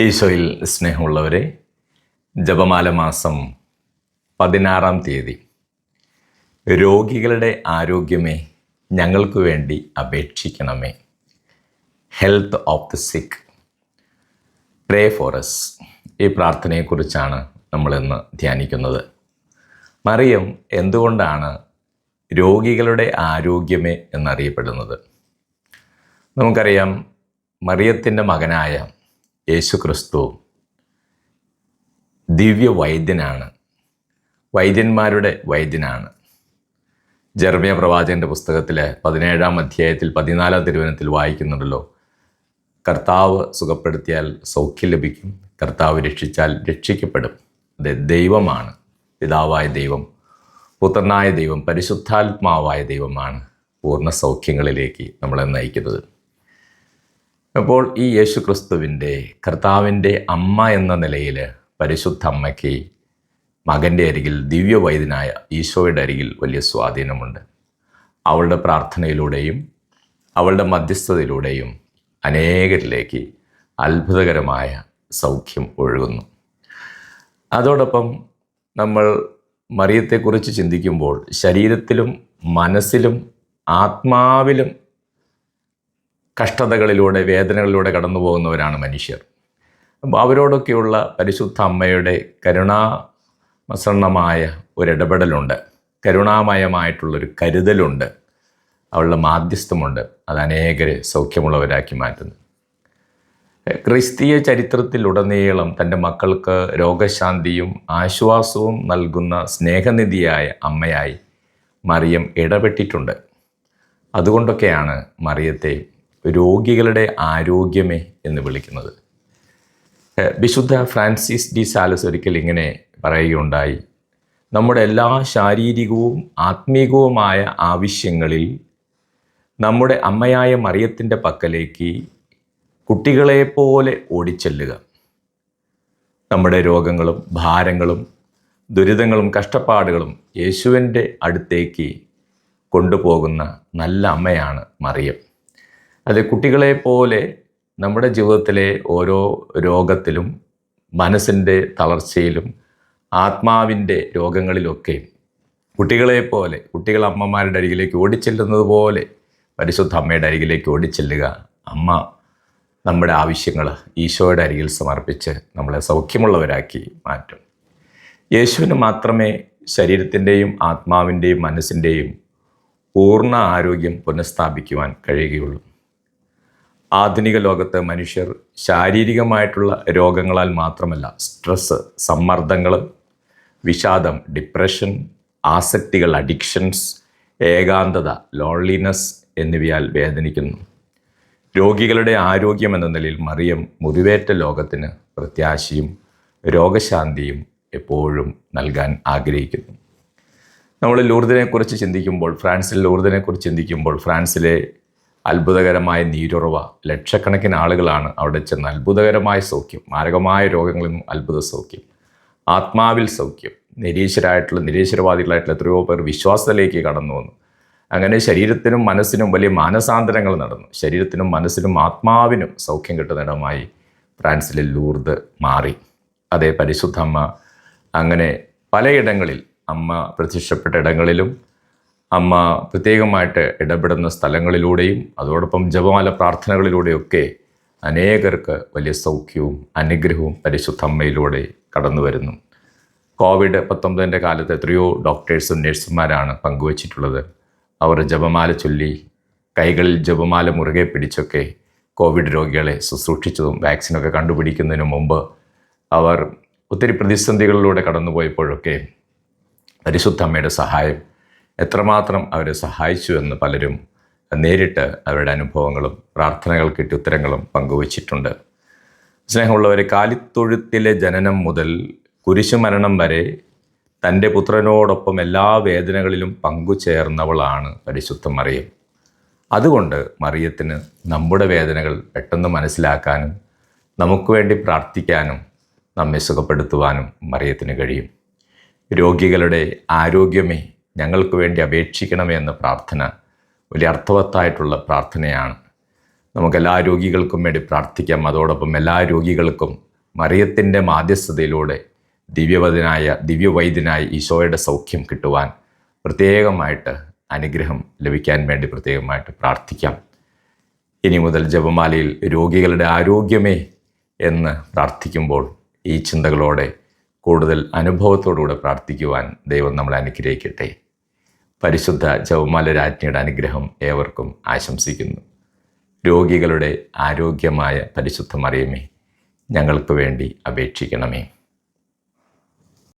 ഈശോയിൽ സ്നേഹമുള്ളവരെ ജപമാല മാസം പതിനാറാം തീയതി. രോഗികളുടെ ആരോഗ്യമേ ഞങ്ങൾക്ക് വേണ്ടി അപേക്ഷിക്കണമേ. Health of the sick pray for us ഈ പ്രാർത്ഥനയെക്കുറിച്ചാണ് നമ്മളിന്ന് ധ്യാനിക്കുന്നത്. മറിയം എന്തുകൊണ്ടാണ് രോഗികളുടെ ആരോഗ്യമേ എന്നറിയപ്പെടുന്നത്? നമുക്കറിയാം മറിയത്തിന്റെ മകനായ യേശു ക്രിസ്തു ദിവ്യ വൈദ്യനാണ് വൈദ്യന്മാരുടെ വൈദ്യനാണ്. ജർമ്മിയ പ്രവാചകന്റെ പുസ്തകത്തിലെ പതിനേഴാം അധ്യായത്തിൽ പതിനാലാം തിരുവനത്തിൽ വായിക്കുന്നുണ്ടല്ലോ. കർത്താവ് സുഖപ്പെടുത്തിയാൽ സൗഖ്യം ലഭിക്കും കർത്താവ് രക്ഷിച്ചാൽ രക്ഷിക്കപ്പെടും. അത് ദൈവമാണ്. പിതാവായ ദൈവം പുത്രനായ ദൈവം പരിശുദ്ധാത്മാവായ ദൈവമാണ് പൂർണ സൗഖ്യങ്ങളിലേക്ക് നമ്മളെ നയിക്കുന്നത്. അപ്പോൾ ഈ യേശു ക്രിസ്തുവിന്റെ കർത്താവിന്റെ അമ്മ എന്ന നിലയിൽ പരിശുദ്ധ അമ്മയ്ക്ക് മകന്റെ അരികിൽ ദിവ്യവൈദ്യനായ ഈശോയുടെ അരികിൽ വലിയ സ്വാധീനമുണ്ട്. അവളുടെ പ്രാർത്ഥനയിലൂടെയും അവളുടെ മധ്യസ്ഥതയിലൂടെയും അനേകരിലേക്ക് അത്ഭുതകരമായ സൗഖ്യം ഒഴുകുന്നു. അതോടൊപ്പം നമ്മൾ മറിയത്തെക്കുറിച്ച് ചിന്തിക്കുമ്പോൾ ശരീരത്തിലും മനസ്സിലും ആത്മാവിലും കഷ്ടതകളിലൂടെ വേദനകളിലൂടെ കടന്നു പോകുന്നവരാണ് മനുഷ്യർ അവരോടൊക്കെയുള്ള പരിശുദ്ധ അമ്മയുടെ കരുണാമസരണമായ ഒരിടപെടലുണ്ട്. കരുണാമയമായിട്ടുള്ളൊരു കരുതലുണ്ട്. അവളുടെ മാധ്യസ്ഥമുണ്ട്. അത് അനേകരെ സൗഖ്യമുള്ളവരാക്കി മാറ്റുന്നു. ക്രിസ്തീയ ചരിത്രത്തിലുടനീളം തന്റെ മക്കൾക്ക് രോഗശാന്തിയും ആശ്വാസവും നൽകുന്ന സ്നേഹനിധിയായ അമ്മയായി മറിയം ഇടപെട്ടിട്ടുണ്ട്. അതുകൊണ്ടൊക്കെയാണ് മറിയത്തെ രോഗികളുടെ ആരോഗ്യമേ എന്ന് വിളിക്കുന്നത്. വിശുദ്ധ ഫ്രാൻസിസ് ഡി സാലസ് ഒരിക്കൽ ഇങ്ങനെ പറയുകയുണ്ടായി. നമ്മുടെ എല്ലാ ശാരീരികവും ആത്മീകവുമായ ആവശ്യങ്ങളിൽ നമ്മുടെ അമ്മയായ മറിയത്തിന്റെ പക്കലേക്ക് കുട്ടികളെപ്പോലെ ഓടിച്ചെല്ലുക. നമ്മുടെ രോഗങ്ങളും ഭാരങ്ങളും ദുരിതങ്ങളും കഷ്ടപ്പാടുകളും യേശുവിന്റെ അടുത്തേക്ക് കൊണ്ടുപോകുന്ന നല്ല അമ്മയാണ് മറിയം. അത് കുട്ടികളെപ്പോലെ നമ്മുടെ ജീവിതത്തിലെ ഓരോ രോഗത്തിലും മനസ്സിന്റെ തളർച്ചയിലും ആത്മാവിന്റെ രോഗങ്ങളിലൊക്കെ കുട്ടികളെ പോലെ കുട്ടികൾ അമ്മമാരുടെ അരികിലേക്ക് ഓടിച്ചെല്ലുന്നത് പോലെ പരിശുദ്ധ അമ്മയുടെ അരികിലേക്ക് ഓടിച്ചെല്ലുക അമ്മ നമ്മുടെ ആവശ്യങ്ങൾ ഈശോയുടെ അരികിൽ സമർപ്പിച്ച് നമ്മളെ സൗഖ്യമുള്ളവരാക്കി മാറ്റും. യേശുവിന് മാത്രമേ ശരീരത്തിന്റെയും ആത്മാവിന്റെയും മനസ്സിന്റെയും പൂർണ ആരോഗ്യം പുനഃസ്ഥാപിക്കുവാൻ കഴിയുകയുള്ളൂ. ആധുനിക ലോകത്ത് മനുഷ്യർ ശാരീരികമായിട്ടുള്ള രോഗങ്ങളാൽ മാത്രമല്ല സ്ട്രെസ് സമ്മർദ്ദങ്ങൾ വിഷാദം ഡിപ്രഷൻ ആസക്തികൾ അഡിക്ഷൻസ് ഏകാന്തത ലോൺലിനെസ് എന്നിവയാൽ വേദനിക്കുന്നു. രോഗികളുടെ ആരോഗ്യം എന്ന നിലയിൽ മറിയം മുറിവേറ്റ ലോകത്തിന് പ്രത്യാശയും രോഗശാന്തിയും എപ്പോഴും നൽകാൻ ആഗ്രഹിക്കുന്നു. നമ്മൾ ലൂർദിനെക്കുറിച്ച് ചിന്തിക്കുമ്പോൾ ഫ്രാൻസിൽ ലൂർദിനെക്കുറിച്ച് ചിന്തിക്കുമ്പോൾ ഫ്രാൻസിലെ അത്ഭുതകരമായ നീരുറവ ലക്ഷക്കണക്കിന് ആളുകളാണ് അവിടെ ചെന്ന് അത്ഭുതകരമായ സൗഖ്യം മാരകമായ രോഗങ്ങളിൽ നിന്നും അത്ഭുത സൗഖ്യം ആത്മാവിൽ സൗഖ്യം നിരീശ്വരായിട്ടുള്ള നിരീശ്വരവാദികളായിട്ടുള്ള എത്രയോ പേർ വിശ്വാസത്തിലേക്ക് കടന്നു വന്നു. അങ്ങനെ ശരീരത്തിനും മനസ്സിനും വലിയ മാനസാന്തരങ്ങൾ നടന്നു. ശരീരത്തിനും മനസ്സിനും ആത്മാവിനും സൗഖ്യം കിട്ടുന്നിടമായി ഫ്രാൻസിലെ ലൂർദ് മാറി. അതേ പരിശുദ്ധ അമ്മ അങ്ങനെ പലയിടങ്ങളിൽ അമ്മ പ്രത്യക്ഷപ്പെട്ട ഇടങ്ങളിലും അമ്മ പ്രത്യേകമായിട്ട് ഇടപെടുന്ന സ്ഥലങ്ങളിലൂടെയും അതോടൊപ്പം ജപമാല പ്രാർത്ഥനകളിലൂടെയൊക്കെ അനേകർക്ക് വലിയ സൗഖ്യവും അനുഗ്രഹവും പരിശുദ്ധ അമ്മയിലൂടെ കടന്നു വരുന്നു കോവിഡ് പത്തൊമ്പതിന്റെ കാലത്ത് എത്രയോ ഡോക്ടേഴ്സും നഴ്സുമാരാണ് പങ്കുവച്ചിട്ടുള്ളത്. അവർ ജപമാല ചൊല്ലി കൈകളിൽ ജപമാല മുറുകെ പിടിച്ചൊക്കെ കോവിഡ് രോഗികളെ ശുശ്രൂഷിച്ചതും വാക്സിനൊക്കെ കണ്ടുപിടിക്കുന്നതിന് മുമ്പ് അവർ ഒത്തിരി പ്രതിസന്ധികളിലൂടെ കടന്നുപോയപ്പോഴൊക്കെ പരിശുദ്ധ അമ്മയുടെ സഹായം എത്രമാത്രം അവരെ സഹായിച്ചു എന്ന് പലരും നേരിട്ട് അവരുടെ അനുഭവങ്ങളും പ്രാർത്ഥനകൾ കിട്ടി ഉത്തരങ്ങളും പങ്കുവച്ചിട്ടുണ്ട്. സ്നേഹമുള്ളവർ കാലിത്തൊഴുത്തിലെ ജനനം മുതൽ കുരിശുമരണം വരെ തന്റെ പുത്രനോടൊപ്പം എല്ലാ വേദനകളിലും പങ്കുചേർന്നവളാണ് പരിശുദ്ധ മറിയം. അതുകൊണ്ട് മറിയത്തിന് നമ്മുടെ വേദനകൾ പെട്ടെന്ന് മനസ്സിലാക്കാനും നമുക്ക് വേണ്ടി പ്രാർത്ഥിക്കാനും നമ്മെ സുഖപ്പെടുത്തുവാനും മറിയത്തിന് കഴിയും. രോഗികളുടെ ആരോഗ്യമേ ഞങ്ങൾക്ക് വേണ്ടി അപേക്ഷിക്കണമേ എന്ന പ്രാർത്ഥന വലിയ അർത്ഥവത്തായിട്ടുള്ള പ്രാർത്ഥനയാണ്. നമുക്ക് എല്ലാ രോഗികൾക്കും വേണ്ടി പ്രാർത്ഥിക്കാം. അതോടൊപ്പം എല്ലാ രോഗികൾക്കും മറിയത്തിന്റെ മാധ്യസ്ഥതയിലൂടെ ദിവ്യവതനായ ദിവ്യവൈദ്യനായ ഈശോയുടെ സൗഖ്യം കിട്ടുവാൻ പ്രത്യേകമായിട്ട് അനുഗ്രഹം ലഭിക്കാൻ വേണ്ടി പ്രത്യേകമായിട്ട് പ്രാർത്ഥിക്കാം. ഇനി മുതൽ ജപമാലയിൽ രോഗികളുടെ ആരോഗ്യമേ എന്ന് പ്രാർത്ഥിക്കുമ്പോൾ ഈ ചിന്തകളോടെ കൂടുതൽ അനുഭവത്തോടുകൂടെ പ്രാർത്ഥിക്കുവാൻ ദൈവം നമ്മളെ അനുഗ്രഹിക്കട്ടെ. പരിശുദ്ധ ജവമാല രാജ്ഞിയുടെ അനുഗ്രഹം ഏവർക്കും ആശംസിക്കുന്നു. രോഗികളുടെ ആരോഗ്യമായ പരിശുദ്ധ മറിയമേ ഞങ്ങൾക്ക് വേണ്ടി അപേക്ഷിക്കണമേ.